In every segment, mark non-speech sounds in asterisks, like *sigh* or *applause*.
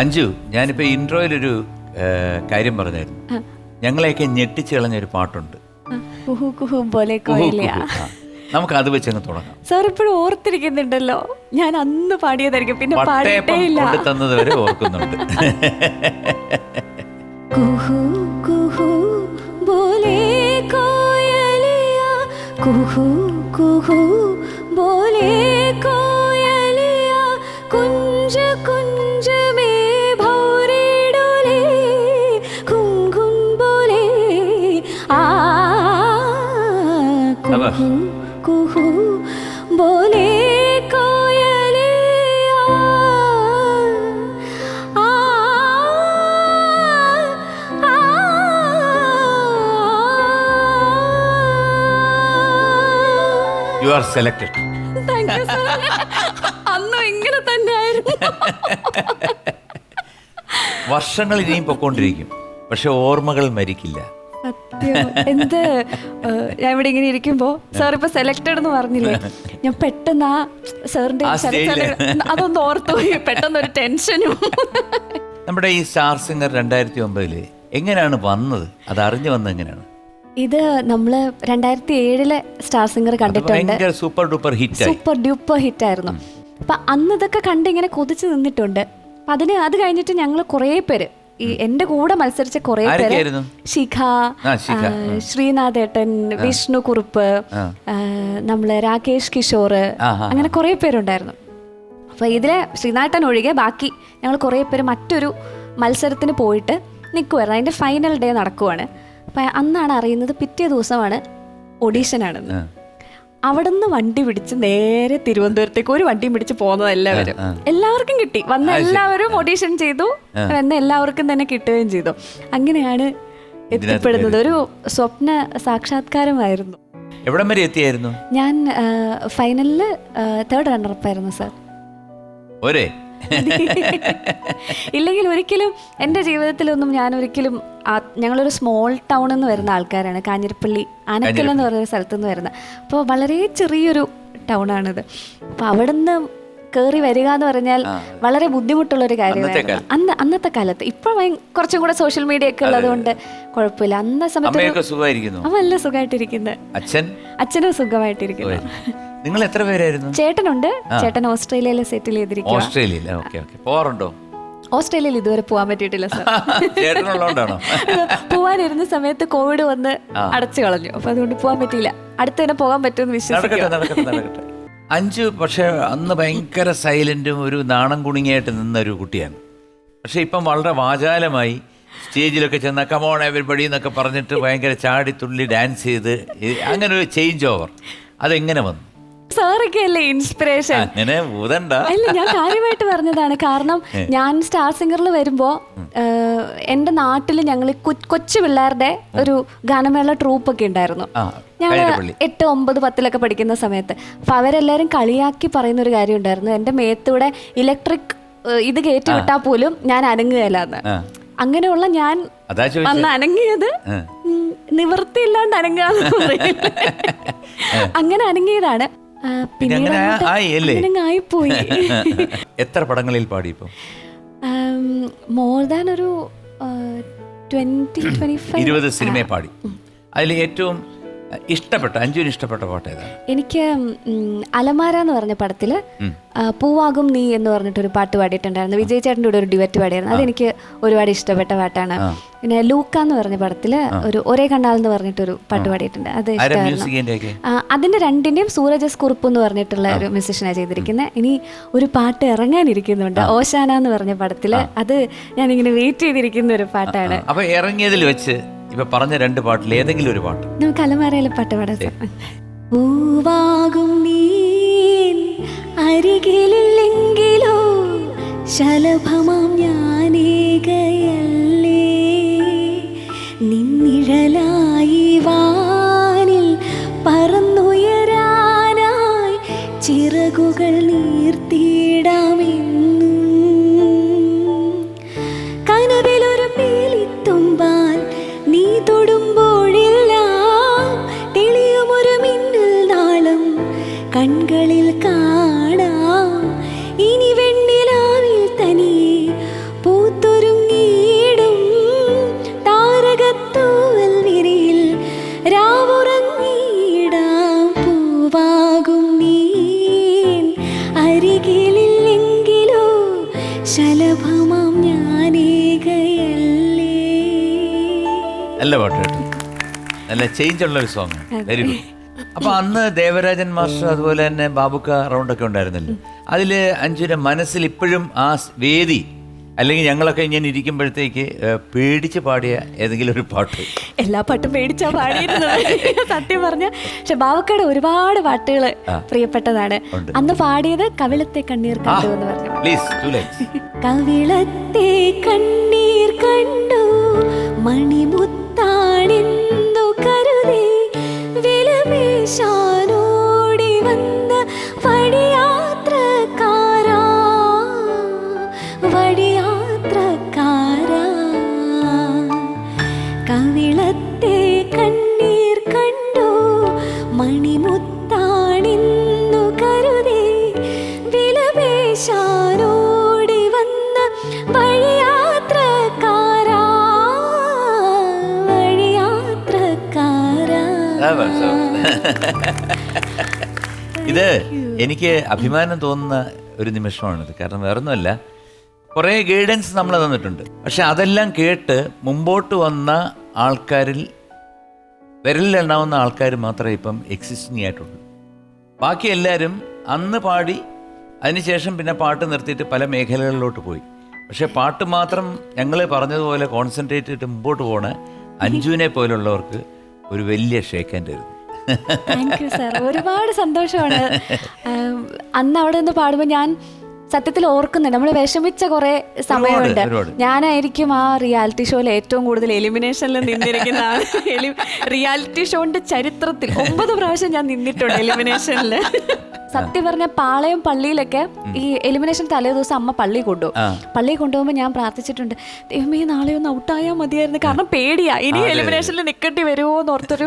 അഞ്ജു ഞാനിപ്പോ ഇൻട്രോയിലൊരു കാര്യം പറഞ്ഞായിരുന്നു. ഞങ്ങളെയൊക്കെ ഞെട്ടിച്ച് കളഞ്ഞ ഒരു പാട്ടുണ്ട് കുഹു കുഹു പോലെ നമുക്ക് അത് വെച്ചങ്ങ് തുടങ്ങാം. സാർ ഇപ്പോഴും ഓർത്തിരിക്കുന്നുണ്ടല്ലോ. ഞാൻ അന്ന് പാടിയതായിരിക്കും പിന്നെ ഇല്ല. തന്നത് വരെ ഓർക്കുന്നുണ്ട്. കുഹു കുഹു കോയലിയ കുഹു കുഹു കുഹു ബോലെ യു ആർ സെലക്ടഡ്. അന്നും ഇങ്ങനെ തന്നെയായിരുന്നു. *laughs* വർഷങ്ങൾ ഇനിയും പൊക്കോണ്ടിരിക്കും. പക്ഷെ ഓർമ്മകൾ മരിക്കില്ല. എന്ത്? ഞാൻ ഇവിടെ ഇങ്ങനെ ഇരിക്കുമ്പോ സാർ ഇപ്പൊ സെലക്ടഡ് എന്ന് പറഞ്ഞില്ലേ? ഞാൻ പെട്ടെന്ന് ആ സാറിന്റെ അതൊന്ന് ഓർത്തുപോയി പെട്ടെന്ന് ഒരു ടെൻഷനും നമ്മുടെ ഈ സ്റ്റാർ സിംഗർ രണ്ടായിരത്തി ഒമ്പതിൽ എങ്ങനെയാണ് വന്നത്? അത് അറിഞ്ഞു വന്നത് എങ്ങനെയാണ്? ഇത് നമ്മൾ രണ്ടായിരത്തി ഏഴിലെ സ്റ്റാർ സിംഗർ കണ്ടിട്ടുണ്ട്. Super duper hit super duper hit ആയിരുന്നു. അപ്പൊ അന്ന് ഇതൊക്കെ കണ്ട് ഇങ്ങനെ കൊതിച്ചു നിന്നിട്ടുണ്ട്. അപ്പൊ അതിന് അത് കഴിഞ്ഞിട്ട് ഞങ്ങൾ കുറേ പേര് ഈ എന്റെ കൂടെ മത്സരിച്ച കുറേ പേര്? ശിഖ ആ, ശിഖ, ആ, ശ്രീനാഥ് ഏട്ടൻ വിഷ്ണു കുറുപ്പ് നമ്മൾ രാകേഷ് കിഷോർ അങ്ങനെ കുറെ പേരുണ്ടായിരുന്നു. അപ്പൊ ഇതിലെ ശ്രീനാഥൻ ഒഴികെ ബാക്കി ഞങ്ങൾ കുറെ പേര് മറ്റൊരു മത്സരത്തിന് പോയിട്ട് നിൽക്കുമായിരുന്നു അതിന്റെ ഫൈനൽ ഡേ നടക്കുവാണ്. അപ്പൊ അന്നാണ് അറിയുന്നത് പിറ്റേ ദിവസമാണ് ഓഡീഷനാണെന്ന് ആ. അവിടുന്ന് വണ്ടി പിടിച്ച് നേരെ തിരുവനന്തപുരത്തേക്ക് ഒരു വണ്ടിയും പിടിച്ച് പോകുന്നത് എല്ലാവരും. എല്ലാവർക്കും കിട്ടി. വന്ന എല്ലാവരും ഓഡീഷൻ ചെയ്തു. വന്ന എല്ലാവർക്കും തന്നെ കിട്ടുകയും ചെയ്തു. അങ്ങനെയാണ് എത്തിപ്പെടുന്നത്. ഒരു സ്വപ്ന സാക്ഷാത്കാരമായിരുന്നു. എവിടം വരെ എത്തിയായിരുന്നു? ഞാൻ ഫൈനലിൽ തേർഡ് റണ്ണറപ്പായിരുന്നു സാർ ഒരേ? *laughs* ഇല്ലെങ്കിൽ ഒരിക്കലും എന്റെ ജീവിതത്തിലൊന്നും ഞാൻ ഒരിക്കലും ഞങ്ങളൊരു സ്മോൾ ടൗണിൽ നിന്ന് വരുന്ന ആൾക്കാരാണ്. കാഞ്ഞിരപ്പള്ളി ആനക്കൽ എന്ന് പറയുന്ന സ്ഥലത്തു നിന്ന് വരുന്ന. അപ്പോൾ വളരെ ചെറിയൊരു ടൗണാണിത് അപ്പോൾ അവിടെ നിന്ന് കയറി വരിക എന്ന് പറഞ്ഞാൽ വളരെ ബുദ്ധിമുട്ടുള്ള ഒരു കാര്യമായിരുന്നു അന്ന് അന്നത്തെ കാലത്ത്. ഇപ്പോൾ കുറച്ചും കൂടെ സോഷ്യൽ മീഡിയ ഒക്കെ ഉള്ളത് കൊണ്ട് കുഴപ്പമില്ല. അന്ന സമയത്ത് അവ നല്ല സുഖമായിട്ടിരിക്കുന്നത് അച്ഛൻ? അച്ഛനും സുഖമായിട്ടിരിക്കുന്നു. നിങ്ങൾ എത്ര പേരായിരുന്നു? ചേട്ടനുണ്ട്. ചേട്ടൻ ഓസ്ട്രേലിയയിൽ സെറ്റിൽ ചെയ്തിരിക്കുക ഓസ്ട്രേലിയയിൽ ഓക്കെ ഓക്കെ. പോവാറുണ്ടോ? ഓസ്ട്രേലിയയിൽ ഇതുവരെ പോകാൻ പറ്റിയിട്ടില്ല സാർ. *laughs* ചേട്ടനുള്ളതുകൊണ്ടാണോ? *laughs* പോവാനിരുന്ന സമയത്ത് കോവിഡ് വന്ന് അടച്ചു കളഞ്ഞു. അപ്പൊ അതുകൊണ്ട് പോകാൻ പറ്റിയില്ല. അടുത്ത് തന്നെ പോകാൻ പറ്റുമെന്ന് വിശ്വസിക്കുന്നു അഞ്ചു പക്ഷേ അന്ന് ഭയങ്കര സൈലന്റും ഒരു നാണം കുണുങ്ങിയായിട്ട് നിന്ന ഒരു കുട്ടിയാണ്. പക്ഷെ ഇപ്പം വളരെ വാചാലമായി സ്റ്റേജിലൊക്കെ ചെന്ന കമോൺ എവരിബഡി എന്നൊക്കെ പറഞ്ഞിട്ട് ഭയങ്കര ചാടി തുള്ളി ഡാൻസ് ചെയ്ത് അങ്ങനെ ഒരു ചേഞ്ച് ഓവർ അതെങ്ങനെ വന്നു? സാറൊക്കെ അല്ലേ ഇൻസ്പിറേഷൻ അങ്ങനെ ഊതണ്ട. അല്ല ഞാൻ കാര്യമായിട്ട് പറഞ്ഞതാണ്. കാരണം ഞാൻ സ്റ്റാർ സിംഗറിൽ വരുമ്പോ എന്റെ നാട്ടിൽ ഞങ്ങൾ കൊച്ചു പിള്ളേരുടെ ഒരു ഗാനമേള ട്രൂപ്പ് ഒക്കെ ഉണ്ടായിരുന്നു ഞങ്ങൾ എട്ട് ഒമ്പത് പത്തിലൊക്കെ പഠിക്കുന്ന സമയത്ത്. അപ്പൊ അവരെല്ലാരും കളിയാക്കി പറയുന്ന ഒരു കാര്യം ഉണ്ടായിരുന്നു. എന്റെ മേത്തൂടെ ഇലക്ട്രിക് ഇത് കയറ്റി വിട്ടാൽ പോലും ഞാൻ അനങ്ങുകയല്ലാന്ന്. അങ്ങനെയുള്ള ഞാൻ വന്ന് അനങ്ങിയത്. നിവൃത്തിയില്ലാണ്ട് അനങ്ങാന്ന് *laughs* പറയില്ലേ? അങ്ങനെ അനങ്ങിയതാണ്. ആയിപ്പോയി *laughs* എത്ര പടങ്ങളിൽ പാടി ഇപ്പം മോർ ദാൻ ഒരു ട്വന്റി ട്വന്റി ഫൈവ്. ഇരുപത് സിനിമയെ പാടി. അതിൽ ഏറ്റവും ഇഷ്ടപ്പെട്ട അഞ്ജുവിന് ഇഷ്ടപ്പെട്ട പാട്ട് ഏതാണ് എനിക്ക് അലമാര എന്ന് പറഞ്ഞ പടത്തിൽ പൂവാകും നീ എന്ന് പറഞ്ഞിട്ടൊരു പാട്ട് പാടിയിട്ടുണ്ടായിരുന്നു. വിജയ് ചേട്ടന്റെ കൂടെ ഒരു ഡിവറ്റ് പാടിയായിരുന്നു. അതെനിക്ക് ഒരുപാട് ഇഷ്ടപ്പെട്ട പാട്ടാണ്. പിന്നെ ലൂക്ക എന്ന് പറഞ്ഞ പടത്തിൽ ഒരു ഒരേ കണ്ണാൽ എന്ന് പറഞ്ഞിട്ടൊരു പാട്ട് പാടിയിട്ടുണ്ട്. അത് ഇഷ്ടമായിരുന്നു അതിന്റെ രണ്ടിന്റെയും സൂരജസ് കുറുപ്പ് എന്ന് പറഞ്ഞിട്ടുള്ള ഒരു മ്യൂസിഷ്യനാണ് ചെയ്തിരിക്കുന്നത് ഇനി ഒരു പാട്ട് ഇറങ്ങാനിരിക്കുന്നുണ്ട് ഓശാന എന്ന് പറഞ്ഞ പടത്തിൽ അത് ഞാനിങ്ങനെ വെയിറ്റ് ചെയ്തിരിക്കുന്ന ഒരു പാട്ടാണ്. അപ്പോൾ ഇറങ്ങിയതിൽ വെച്ച് ഇപ്പൊ പറഞ്ഞ രണ്ട് പാട്ടിൽ ഏതെങ്കിലും ഒരു പാട്ട്. നമുക്ക് അലമാറയിലെ പാട്ട് പാടാം. പൂവാകും നീ അരികിലില്ലെങ്കിലോ ശലഭമാം ഞാനേകയല്ലേ? നിന്നിഴലായി പാട്ട് കേട്ടോ. നല്ല ചേഞ്ച് ഉള്ള ഒരു സോങ് വെരി ഗുഡ് അപ്പൊ അന്ന് ദേവരാജൻ മാസ്റ്റർ അതുപോലെ തന്നെ ബാബുക്ക റൗണ്ട് ഒക്കെ ഉണ്ടായിരുന്നല്ലോ? അതിൽ അഞ്ചുവിന്റെ മനസ്സിൽ ഇപ്പോഴും ആ വേദി അല്ലെങ്കിൽ ഞങ്ങളൊക്കെ ഇങ്ങനെ ഇരിക്കുമ്പോഴത്തേക്ക് പേടിച്ച് പാടിയ ഏതെങ്കിലും ഒരു പാട്ട്. എല്ലാ പാട്ടും പേടിച്ചാ പാടിയിരുന്നു സത്യം പറഞ്ഞ പക്ഷെ ബാവക്കയുടെ ഒരുപാട് പാട്ടുകൾ പ്രിയപ്പെട്ടതാണ്. അന്ന് പാടിയത് കവിളത്തെ കണ്ണീർ കണ്ടു എന്ന് പറഞ്ഞു. പ്ലീസ് കവിളത്തെ കണ്ണീർ കണ്ടു മണിമുത്താണെന്നു കവിളത്തെ കണ്ണീർ കണ്ടു. മണിമുത്താണിന്നു കരുതി വിലപേശാനോടി വന്ന വഴിയാത്രക്കാരാ. വഴിയാത്രക്കാരാ. ഇത് എനിക്ക് അഭിമാനം തോന്നുന്ന ഒരു നിമിഷമാണിത്. കാരണം വേറൊന്നുമല്ല കുറേ ഗൈഡൻസ് നമ്മൾ തന്നിട്ടുണ്ട്. പക്ഷെ അതെല്ലാം കേട്ട് മുമ്പോട്ട് വന്ന ആൾക്കാരിൽ വിരലിലെണ്ണാവുന്ന ആൾക്കാർ മാത്രമേ ഇപ്പം എക്സിസ്റ്റിംഗ് ആയിട്ടുള്ളൂ. ബാക്കി എല്ലാവരും അന്ന് പാടി അതിനുശേഷം പിന്നെ പാട്ട് നിർത്തിയിട്ട് പല മേഖലകളിലോട്ട് പോയി. പക്ഷേ പാട്ട് മാത്രം ഞങ്ങൾ പറഞ്ഞതുപോലെ കോൺസെൻട്രേറ്റ് ചെയ്തിട്ട് മുമ്പോട്ട് പോണ അഞ്ജുവിനെ പോലുള്ളവർക്ക് ഒരു വലിയ ഷേക്ക് സാർ ഒരുപാട് സന്തോഷമാണ്. അന്ന് അവിടെ നിന്ന് പാടുമ്പോൾ ഞാൻ സത്യത്തിൽ ഓർക്കുന്നുണ്ട്. നമ്മൾ വിഷമിച്ച കുറെ സമയമുണ്ട്. ഞാനായിരിക്കും ആ റിയാലിറ്റി ഷോയിൽ ഏറ്റവും കൂടുതൽ എലിമിനേഷനിൽ നിന്നിരിക്കുന്ന റിയാലിറ്റി ഷോന്റെ ചരിത്രത്തിൽ ഒമ്പത് പ്രാവശ്യം ഞാൻ നിന്നിട്ടുണ്ട് എലിമിനേഷനിൽ സത്യം പറഞ്ഞ പാളയം പള്ളിയിലൊക്കെ ഈ എലിമിനേഷൻ തലേ ദിവസം അമ്മ പള്ളി കൊണ്ടുപോകും പള്ളി കൊണ്ടുപോകുമ്പോൾ ഞാൻ പ്രാർത്ഥിച്ചിട്ടുണ്ട് ദൈവമേ നാളെ ഒന്ന് ഔട്ടായാൽ മതിയായിരുന്നു. കാരണം പേടിയാ. ഇനി എലിമിനേഷനിൽ നിൽക്കേണ്ടി വരുമോ എന്നോർത്തൊരു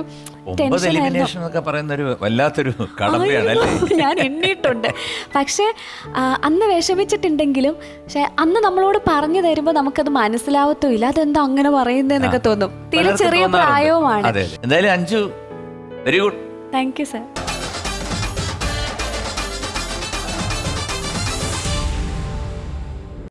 ഒമ്പത് എലിമിനേഷൻ എന്നൊക്കെ പറയുന്ന ഒരു വല്ലാത്തൊരു കടമ്പയാണ് ഞാൻ എണ്ണിയിട്ടുണ്ട് പക്ഷേ അന്ന് വിഷമിച്ചിട്ടുണ്ടെങ്കിലും പക്ഷെ അന്ന് നമ്മളോട് പറഞ്ഞു തരുമ്പോൾ നമുക്കത് മനസ്സിലാവത്തുമില്ല. അതെന്താ അങ്ങനെ പറയുന്നതെന്നൊക്കെ തോന്നും. തീരെ ചെറിയ. പ്രായവുമാണ്. എന്തായാലും Anju very good. Thank you sir.